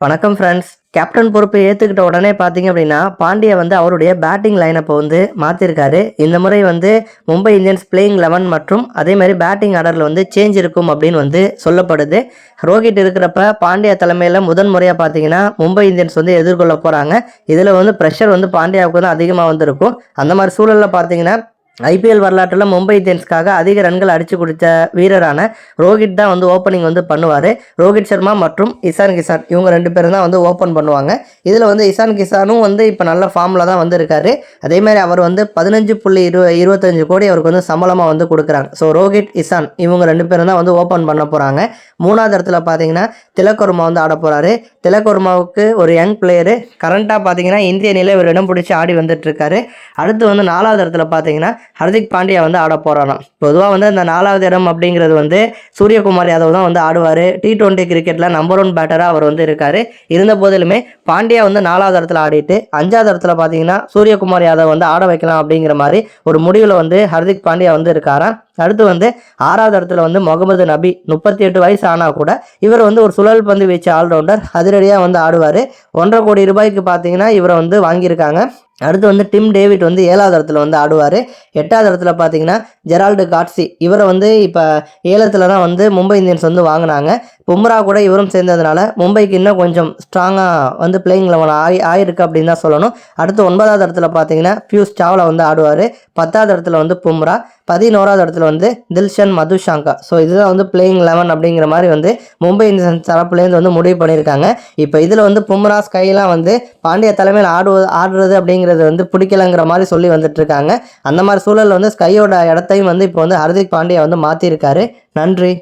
வணக்கம் friends captain பொறுப்பை ஏற்றுக்கிட்ட உடனே பார்த்தீங்க அப்படின்னா பாண்டியா வந்து அவருடைய பேட்டிங் லைனப்பை வந்து மாற்றிருக்காரு இந்த முறை வந்து மும்பை இந்தியன்ஸ் பிளேயிங் லெவன் மற்றும் அதே மாதிரி பேட்டிங் ஆர்டரில் வந்து சேஞ்ச் இருக்கும் அப்படின்னு வந்து சொல்லப்படுது. ரோஹித் இருக்கிறப்ப பாண்டியா தலைமையில் முதன் முறையாக பார்த்தீங்கன்னா மும்பை இந்தியன்ஸ் வந்து எதிர்கொள்ள போகிறாங்க இதில் வந்து ப்ரெஷர் வந்து பாண்டியாவுக்கு தான் அதிகமாக வந்து இருக்கும் அந்த மாதிரி சூழலில் பார்த்தீங்கன்னா ஐபிஎல் வரலாற்றில் மும்பை இந்தியன்ஸ்க்காக அதிக ரன்கள் அடித்து கொடுத்த வீரரான ரோஹித் தான் வந்து ஓப்பனிங் வந்து பண்ணுவார். ரோஹித் சர்மா மற்றும் இசான் கிசான் இவங்க ரெண்டு பேரும் தான் வந்து ஓப்பன் பண்ணுவாங்க. இதில் வந்து இசான் கிசானும் வந்து இப்போ நல்ல ஃபார்மில் தான் வந்து அதேமாதிரி அவர் வந்து பதினஞ்சு புள்ளி இரு இருபத்தஞ்சு கோடி அவருக்கு வந்து சம்பளமாக வந்து கொடுக்குறாங்க. ஸோ ரோஹித் இசான் இவங்க ரெண்டு பேரும் தான் வந்து ஓப்பன் பண்ண போகிறாங்க மூணாவது இடத்துல பார்த்தீங்கன்னா திலக்கர்மா வந்து ஆட போகிறாரு திலக்கர்மாவுக்கு ஒரு யங் பிளேயரு கரண்ட்டாக பார்த்தீங்கன்னா இந்திய நிலை இவர் இடம் பிடிச்சி ஆடி வந்துட்டுருக்காரு அடுத்து வந்து நாலாவது இடத்துல பார்த்தீங்கன்னா ஹர்திக் பாண்டியா வந்து ஆட போகிறாராம் பொதுவாக வந்து அந்த நாலாவது இடம் அப்படிங்கிறது வந்து சூரியகுமார் யாதவ் தான் வந்து ஆடுவார். டி டுவெண்ட்டி கிரிக்கெட்டில் நம்பர் ஒன் பேட்டராக அவர் வந்து இருக்கார். இருந்த போதிலுமே பாண்டியா வந்து நாலாவது இடத்துல ஆடிட்டு அஞ்சாவது இடத்துல பார்த்தீங்கன்னா சூரியகுமார் யாதவ் வந்து ஆட வைக்கலாம் அப்படிங்கிற மாதிரி ஒரு முடிவில் வந்து ஹர்திக் பாண்டியா வந்து இருக்காராம். அடுத்து வந்து ஆறாவது இடத்துல வந்து முகமது நபி முப்பத்தி எட்டு வயசு ஆனால் கூட இவர் வந்து ஒரு சுழல் பந்து வீச்சு ஆல்ரவுண்டர் அதிரடியாக வந்து ஆடுவார். ஒன்றரை கோடி ரூபாய்க்கு பார்த்தீங்கன்னா இவரை வந்து வாங்கியிருக்காங்க. அடுத்து வந்து டிம் டேவிட் வந்து ஏழாவது இடத்துல வந்து ஆடுவார். எட்டாவது இடத்துல பார்த்தீங்கன்னா ஜெரால்டு காட்சி இவரை வந்து இப்போ ஏலத்தில் தான் வந்து மும்பை இந்தியன்ஸ் வந்து வாங்கினாங்க. பும்ரா கூட இவரும் சேர்ந்ததுனால மும்பைக்கு இன்னும் கொஞ்சம் ஸ்ட்ராங்காக வந்து பிளேயிங் லெவல் ஆகி ஆயிருக்கு அப்படின்னு தான் சொல்லணும். அடுத்து ஒன்பதாவது இடத்துல பார்த்தீங்கன்னா பியூஸ் சாவ்லா வந்து ஆடுவார். பத்தாவது இடத்துல வந்து பும்ரா பதினோராவது இடத்துல வந்து தில்ஷன் மதுஷாங்கா ஸோ இதுதான் வந்து பிளேயிங் லெவன் அப்படிங்கிற மாதிரி வந்து மும்பை இந்தியன்ஸ் தரப்புலேருந்து வந்து முடிவு பண்ணியிருக்காங்க. இப்போ இதில் வந்து பும்ரா ஸ்கைலாம் வந்து பாண்டிய தலைமையில் ஆடுவது ஆடுறது அப்படிங்கிறது வந்து பிடிக்கலங்கிற மாதிரி சொல்லி வந்துட்டு இருக்காங்க அந்த மாதிரி சூழலில் வந்து ஸ்கையோட இடத்தையும் வந்து இப்போ வந்து ஹர்திக் பாண்டியா வந்து மாற்றிருக்காரு நன்றி.